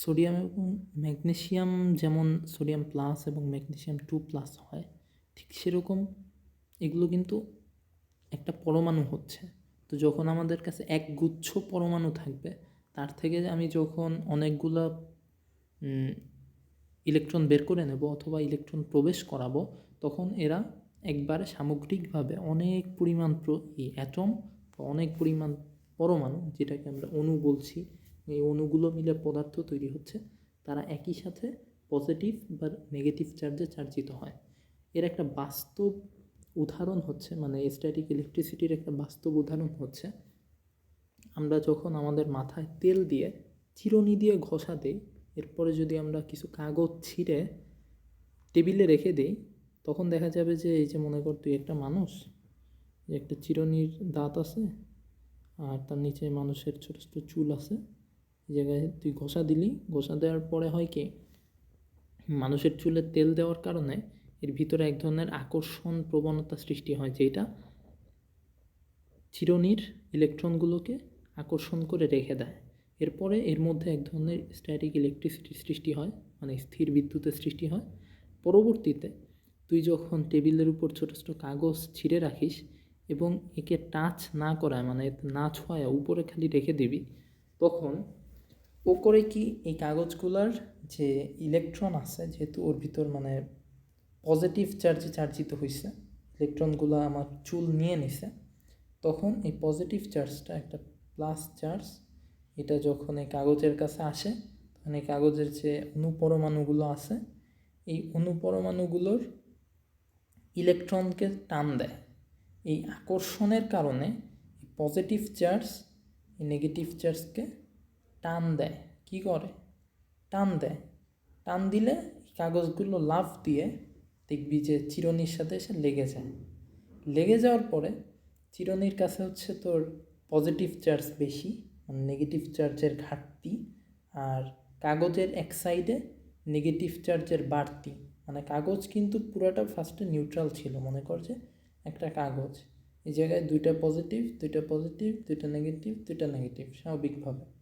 Sodium এবং magnesium যেমন sodium plus এবং ম্যাগনেশিয়াম টু প্লাস হয়, ঠিক সেরকম এগুলো কিন্তু একটা পরমাণু হচ্ছে। তো যখন আমাদের কাছে এক গুচ্ছ পরমাণু থাকবে, তার থেকে আমি যখন অনেকগুলো ইলেকট্রন বের করে নেব অথবা ইলেকট্রন প্রবেশ করাবো, তখন এরা একবারে সামগ্রিকভাবে অনেক পরিমাণ অ্যাটম অনেক পরিমাণ পরমাণু, যেটাকে আমরা অণু বলছি এই অণুগুলো মিলে পদার্থ তৈরি হচ্ছে, তারা একই সাথে পজিটিভ বা নেগেটিভ চার্জে চার্জিত হয়। এর একটা বাস্তব উদাহরণ হচ্ছে মানে স্ট্যাটিক ইলেকট্রিসিটির একটা বাস্তব উদাহরণ হচ্ছে, আমরা যখন আমাদের মাথায় তেল দিয়ে চিরুনি দিয়ে ঘষা দেই, এরপরে যদি আমরা কিছু কাগজ ছিঁড়ে টেবিলে রেখে দিই, তখন দেখা যাবে যে এই যে মনে কর তুই একটা মানুষ একটা চিরনির দাঁত আছে, আর তার নিচে মানুষের ছোটো ছোটো চুল আছে জায়গায় তুই ঘষা দিলি, ঘষা দেওয়ার পরে হয় কি, মানুষের চুলে তেল দেওয়ার কারণে এর ভিতরে এক ধরনের আকর্ষণ প্রবণতা সৃষ্টি হয় যেটা চিরনির ইলেকট্রনগুলোকে আকর্ষণ করে রেখে দেয়। এরপরে এর মধ্যে এক ধরনের স্ট্যাটিক ইলেকট্রিসিটি সৃষ্টি হয় মানে স্থির বিদ্যুতের সৃষ্টি হয়। পরবর্তীতে তুই যখন টেবিলের উপর ছোটো ছোটো কাগজ ছিঁড়ে রাখিস এবং একে টাচ না করায় মানে না ছোঁয়া উপরে খালি রেখে দিবি, তখন ও করে কি এই কাগজগুলোর যে ইলেকট্রন আছে, যেহেতু ওর ভিতর মানে পজিটিভ চার্জে চার্জিত হয়েছে ইলেকট্রনগুলো আমার চুল নিয়ে নিছে, তখন এই পজিটিভ চার্জটা একটা প্লাস চার্জ এটা যখন এই কাগজের কাছে আসে, তখন এই কাগজের যে অনুপরমাণুগুলো আছে, এই অনুপরমাণুগুলোর ইলেকট্রনকে টান দেয়। এই আকর্ষণের কারণে পজিটিভ চার্জ নেগেটিভ চার্জকে টান দেয়। কি করে? টান দেয়। টান দিলে কাগজগুলো লাভ দিয়ে দেখবি যে চিরনির সাথে এসে লেগে যায়। লেগে যাওয়ার পরে চিরনির কাছে হচ্ছে তোর পজিটিভ চার্জ বেশি মানে নেগেটিভ চার্জের ঘাটতি আর কাগজের এক সাইডে নেগেটিভ চার্জের বাড়তি। মানে কাগজ কিন্তু পুরোটা ফার্স্টে নিউট্রাল ছিল। মনে কর যে একটা কাগজ, এই জায়গায় দুইটা পজিটিভ দুইটা পজিটিভ দুইটা নেগেটিভ দুইটা নেগেটিভ স্বাভাবিকভাবে।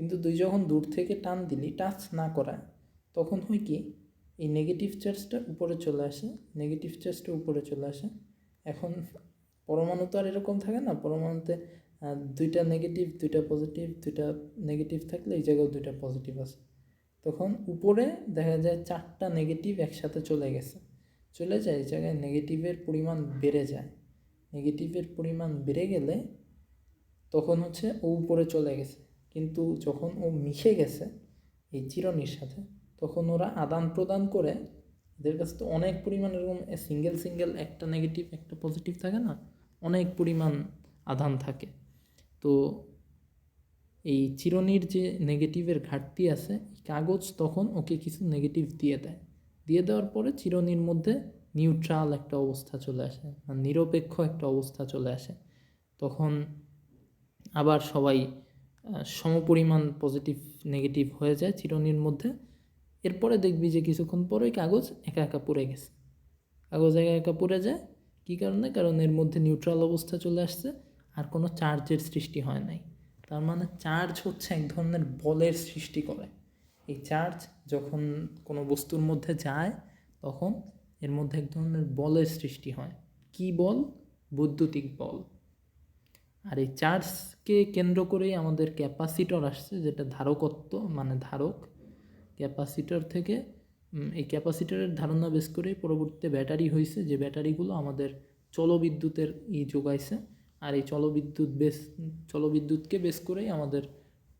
কিন্তু তুই যখন দূর থেকে টান দিলি টাচ না করায়, তখন হয় কি, এই নেগেটিভ চার্জটা উপরে চলে আসে নেগেটিভ চার্জটা উপরে চলে আসে। এখন পরমাণু তো আর এরকম থাকে না, পরমাণুতে দুইটা নেগেটিভ দুইটা পজিটিভ দুইটা নেগেটিভ থাকলে এই জায়গায় দুইটা পজিটিভ আছে। তখন উপরে দেখা যায় চারটা নেগেটিভ একসাথে চলে গেছে। চলে যায়, এই জায়গায় নেগেটিভের পরিমাণ বেড়ে যায়। নেগেটিভের পরিমাণ বেড়ে গেলে তখন হচ্ছে ও উপরে চলে গেছে। কিন্তু যখন ও মিশে গেছে এই চিরনির সাথে, তখন ওরা আদান প্রদান করে এদের কাছে তো অনেক পরিমাণ এরকম সিঙ্গেল সিঙ্গেল একটা নেগেটিভ একটা পজিটিভ থাকে না? অনেক পরিমাণ আধান থাকে। তো এই চিরনির যে নেগেটিভের ঘাটতি আছে কাগজ তখন ওকে কিছু নেগেটিভ দিয়ে দেয়। দিয়ে দেওয়ার পরে চিরনির মধ্যে নিউট্রাল একটা অবস্থা চলে আসে নিরপেক্ষ একটা অবস্থা চলে আসে। তখন আবার সবাই সমপরিমাণ পজিটিভ নেগেটিভ হয়ে যায় চিরনির মধ্যে। এরপরে দেখবি যে কিছুক্ষণ পরেই কাগজ একা একা পড়ে গেছে। কাগজ একা একা পড়ে যায়, কী কারণে? কারণ এর মধ্যে নিউট্রাল অবস্থা চলে আসছে, আর কোনো চার্জের সৃষ্টি হয় নাই। তার মানে চার্জ হচ্ছে এক ধরনের বলের সৃষ্টি করে। এই চার্জ যখন কোনো বস্তুর মধ্যে যায়, তখন এর মধ্যে এক ধরনের বলের সৃষ্টি হয়। কি বল? বৈদ্যুতিক বল। আর এই চার্জকে কেন্দ্র করেই আমাদের ক্যাপাসিটর আসছে, যেটা ধারকত্ব মানে ধারক, ক্যাপাসিটর থেকে এই ক্যাপাসিটরের ধারণা বেশ করেই পরবর্তীতে ব্যাটারি হয়েছে, যে ব্যাটারিগুলো আমাদের চলবিদ্যুতের ই যোগাইছে। আর এই চলবিদ্যুৎ বেশ, চলবিদ্যুৎকে বেশ করেই আমাদের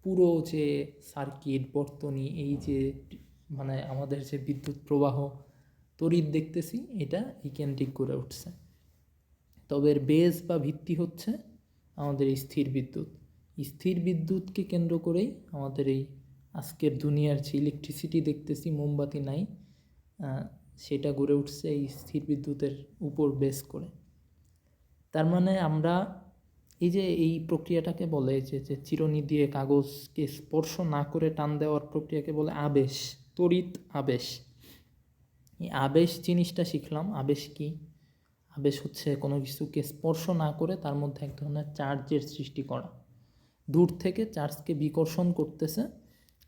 পুরো যে সার্কিট, বর্তনী, এই যে মানে আমাদের যে বিদ্যুৎ প্রবাহ তড়িৎ দেখতেছি, এটা এই কেন্দ্রিক করে উঠছে। তবে এর বেস বা ভিত্তি হচ্ছে আমাদের এই স্থির বিদ্যুৎ। স্থির বিদ্যুৎকে কেন্দ্র করেই আমাদের এই আজকের দুনিয়ার যে ইলেকট্রিসিটি দেখতেছি, মোমবাতি নাই সেটা গড়ে উঠছে এই স্থির বিদ্যুতের উপর বেস করে। তার মানে আমরা এই যে এই প্রক্রিয়াটাকে বলে যে যে চিরনি দিয়ে কাগজকে স্পর্শ না করে টান দেওয়ার প্রক্রিয়াকে বলে আবেশ তড়িৎ আবেশ। এই আবেশ জিনিসটা শিখলাম। আবেশ কি? আবেশ হচ্ছে কোনো কিছুকে স্পর্শ না করে তার মধ্যে এক ধরনের চার্জের সৃষ্টি করা। দূর থেকে চার্জকে বিকর্ষণ করতেছে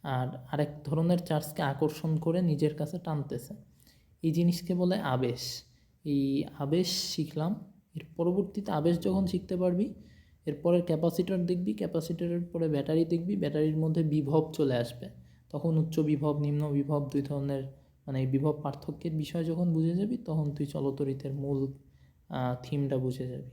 আর আরেক ধরনের চার্জকে আকর্ষণ করে নিজের কাছে টানতেছে। এই জিনিসকে বলে আবেশ। এই আবেশ শিখলাম। এর পরবর্তীতে আবেশ যখন শিখতে পারবি এরপরে ক্যাপাসিটর দেখবি, ক্যাপাসিটরের পরে ব্যাটারি দেখবি, ব্যাটারির মধ্যে বিভব চলে আসবে। তখন উচ্চ বিভব, নিম্ন বিভব দুই ধরনের মানে বিভব পার্থক্যের বিষয় যখন বুঝে যাবি, তখন তুই চলতরিতের মূল থিমটা বুঝে যাবি।